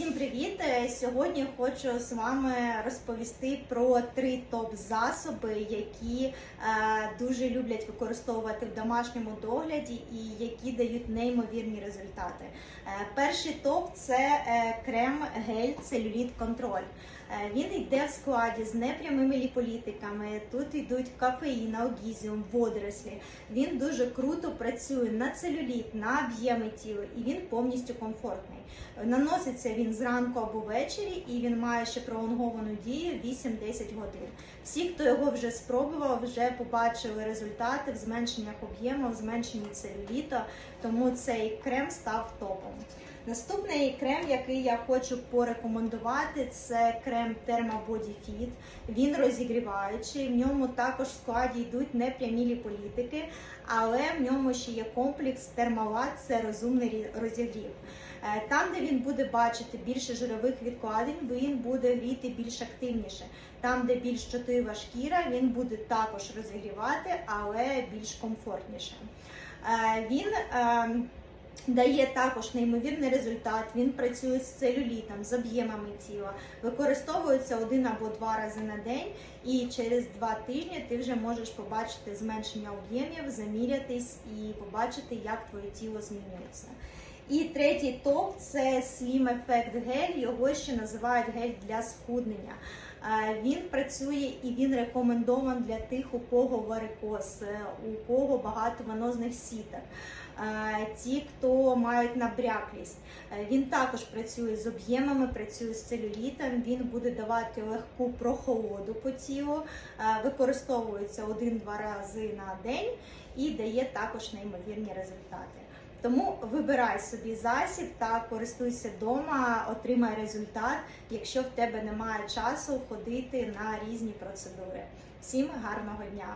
Всім привіт! Е, Сьогодні хочу з вами розповісти про три топ-засоби, які е, дуже люблять використовувати в домашньому догляді і які дають неймовірні результати. Е, перший топ це крем гель целюліт контроль. Він йде в складі з непрямими ліполітиками. Тут йдуть кофеїн, алгізіум, водорослі. Він дуже круто працює на целюліт, на об'єми тіла, і він повністю комфортний. Наноситься він зранку або ввечері, і він має ще пролонговану дію 8-10 годин. Всі, хто його вже спробував, вже побачили результати в зменшеннях об'єму, в зменшенні целюліта, тому цей крем став топом. Наступний крем, який я хочу порекомендувати, це крем Therma Body Fit. Він розігріваючий. В ньому також в складі йдуть непрямі ліполітики, але в ньому ще є комплекс термолат, це розумний розігрів. Е, Там, де він буде бачити більше жирових відкладень, він буде гріти більш активніше. Там, де більш чутлива шкіра, він буде також розігрівати, але більш комфортніше. Е, Він ем, Дає також неймовірний результат. Він працює з целюлітом, з об'ємами тіла, використовується один або два рази на день, і через два тижні ти вже можеш побачити зменшення об'ємів, замірятись і побачити, як твоє тіло змінюється. І третій топ це Slim Effect гель. Його ще називають гель для схуднення. Е, Він працює і він рекомендован для тих, у кого варикоз, е, у кого багато венозних сіток. Е, Ті, хто мають набряклість, він також працює з об'ємами, працює з целюлітом. Він буде давати легку прохолоду по тілу, використовується один-два рази на день і дає також неймовірні результати. Тому вибирай собі засіб та користуйся вдома, отримай результат, якщо в тебе немає часу ходити на різні процедури. Всім гарного дня!